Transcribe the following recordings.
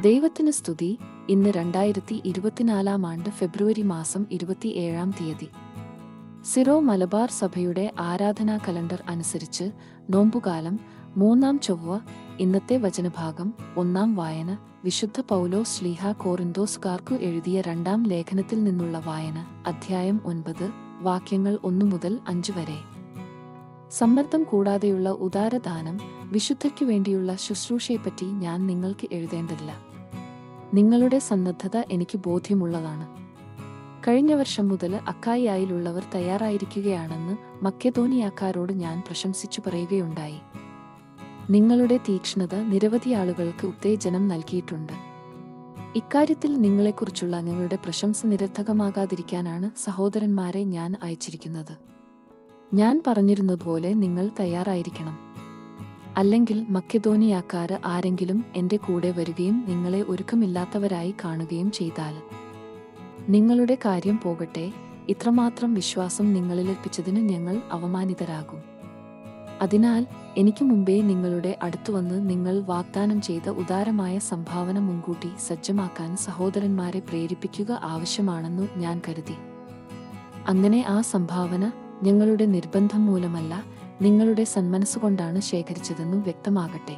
ദൈവത്തിന് സ്തുതി. ഇന്ന് രണ്ടായിരത്തി ഇരുപത്തിനാലാം ആണ്ട് ഫെബ്രുവരി മാസം ഇരുപത്തിയേഴാം തീയതി. സിറോ മലബാർ സഭയുടെ ആരാധനാ കലണ്ടർ അനുസരിച്ച് നോമ്പുകാലം മൂന്നാം ചൊവ്വ ഇന്നത്തെ വചനഭാഗം ഒന്നാം വായന വിശുദ്ധ പൗലോസ് ശ്ലീഹ കോറിന്തോസ്കാർക്കു എഴുതിയ രണ്ടാം ലേഖനത്തിൽ നിന്നുള്ള വായന അധ്യായം ഒൻപത് വാക്യങ്ങൾ ഒന്നു മുതൽ അഞ്ച് വരെ. സമ്മർദ്ദം കൂടാതെയുള്ള ഉദാരദാനം വിശുദ്ധയ്ക്കു വേണ്ടിയുള്ള ശുശ്രൂഷയെപ്പറ്റി ഞാൻ നിങ്ങൾക്ക് എഴുതേണ്ടതില്ല. നിങ്ങളുടെ സന്നദ്ധത എനിക്ക് ബോധ്യമുള്ളതാണ്. കഴിഞ്ഞ വർഷം മുതൽ അക്കായിയായിലുള്ളവർ തയ്യാറായിരിക്കുകയാണെന്ന് മക്കെതോനിയാക്കാരോട് ഞാൻ പ്രശംസിച്ചു പറയുകയുണ്ടായി. നിങ്ങളുടെ തീക്ഷ്ണത നിരവധി ആളുകൾക്ക് ഉത്തേജനം നൽകിയിട്ടുണ്ട്. ഇക്കാര്യത്തിൽ നിങ്ങളെക്കുറിച്ചുള്ള നിങ്ങളുടെ പ്രശംസ നിരർത്ഥകമാകാതിരിക്കാനാണ് സഹോദരന്മാരെ ഞാൻ അയച്ചിരിക്കുന്നത്. ഞാൻ പറഞ്ഞിരുന്നതുപോലെ നിങ്ങൾ തയ്യാറായിരിക്കണം. അല്ലെങ്കിൽ മക്കെതോനിയാക്കാര് ആരെങ്കിലും എന്റെ കൂടെ വരികയും നിങ്ങളെ ഒരുക്കമില്ലാത്തവരായി കാണുകയും ചെയ്താൽ നിങ്ങളുടെ കാര്യം പോകട്ടെ. ഇത്രമാത്രം വിശ്വാസം നിങ്ങളിലേൽപ്പിച്ചതിന് ഞങ്ങൾ അവമാനിതരാകും. അതിനാൽ എനിക്ക് മുമ്പേ നിങ്ങളുടെ അടുത്തുവന്ന് നിങ്ങൾ വാഗ്ദാനം ചെയ്ത ഉദാരമായ സംഭാവന മുൻകൂട്ടി സജ്ജമാക്കാൻ സഹോദരന്മാരെ പ്രേരിപ്പിക്കുക ആവശ്യമാണെന്നു ഞാൻ കരുതി. അങ്ങനെ ആ സംഭാവന ഞങ്ങളുടെ നിർബന്ധം മൂലമല്ല നിങ്ങളുടെ സന്മനസ്സുകൊണ്ടാണ് ശേഖരിച്ചതെന്നും വ്യക്തമാകട്ടെ.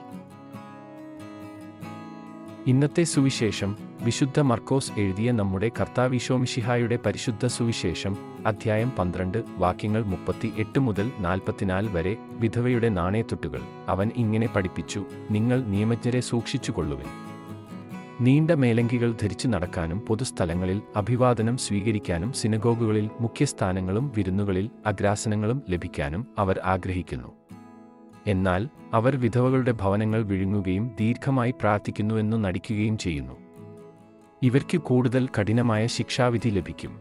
ഇന്നത്തെ സുവിശേഷം വിശുദ്ധ മർക്കോസ് എഴുതിയ നമ്മുടെ കർത്താവിശോമിഷിഹായുടെ പരിശുദ്ധ സുവിശേഷം അധ്യായം പന്ത്രണ്ട് വാക്യങ്ങൾ മുപ്പത്തി എട്ട് മുതൽ നാൽപ്പത്തിനാല് വരെ വിധവയുടെ നാണയത്തുട്ടുകൾ. അവൻ ഇങ്ങനെ പഠിപ്പിച്ചു നിങ്ങൾ നിയമജ്ഞരെ സൂക്ഷിച്ചുകൊള്ളുവിൻ. നീണ്ട മേലങ്കികൾ ധരിച്ചു നടക്കാനും പൊതുസ്ഥലങ്ങളിൽ അഭിവാദനം സ്വീകരിക്കാനും സിനഗോഗുകളിൽ മുഖ്യസ്ഥാനങ്ങളും വിരുന്നുകളിൽ അഗ്രാസനങ്ങളും ലഭിക്കാനും അവർ ആഗ്രഹിക്കുന്നു. എന്നാൽ അവർ വിധവകളുടെ ഭവനങ്ങൾ വിഴുങ്ങുകയും ദീർഘമായി പ്രാർത്ഥിക്കുന്നുവെന്നു നടിക്കുകയും ചെയ്യുന്നു. ഇവർക്ക് കൂടുതൽ കഠിനമായ ശിക്ഷാവിധി ലഭിക്കും.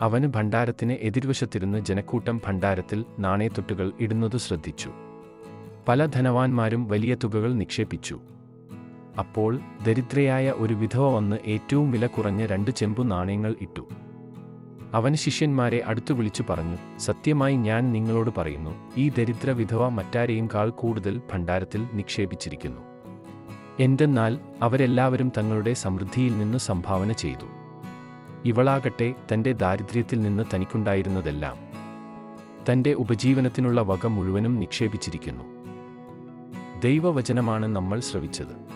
അവന് ഭണ്ഡാരത്തിന് എതിർവശത്തിരുന്ന് ജനക്കൂട്ടം ഭണ്ഡാരത്തിൽ നാണയത്തൊട്ടുകൾ ഇടുന്നത് ശ്രദ്ധിച്ചു. പല ധനവാന്മാരും വലിയ തുകകൾ നിക്ഷേപിച്ചു. അപ്പോൾ ദരിദ്രയായ ഒരു വിധവ വന്ന് ഏറ്റവും വില കുറഞ്ഞ രണ്ട് ചെമ്പു നാണയങ്ങൾ ഇട്ടു. അവൻ ശിഷ്യന്മാരെ അടുത്തു വിളിച്ചു പറഞ്ഞു സത്യമായി ഞാൻ നിങ്ങളോട് പറയുന്നു ഈ ദരിദ്ര വിധവ മറ്റാരെയും കാൾ കൂടുതൽ ഭണ്ഡാരത്തിൽ നിക്ഷേപിച്ചിരിക്കുന്നു. എന്തെന്നാൽ അവരെല്ലാവരും തങ്ങളുടെ സമൃദ്ധിയിൽ നിന്ന് സംഭാവന ചെയ്തു. ഇവളാകട്ടെ തന്റെ ദാരിദ്ര്യത്തിൽ നിന്ന് തനിക്കുണ്ടായിരുന്നതെല്ലാം. തന്റെ ഉപജീവനത്തിനുള്ള വക മുഴുവനും നിക്ഷേപിച്ചിരിക്കുന്നു. ദൈവവചനമാണ് നമ്മൾ ശ്രവിച്ചത്.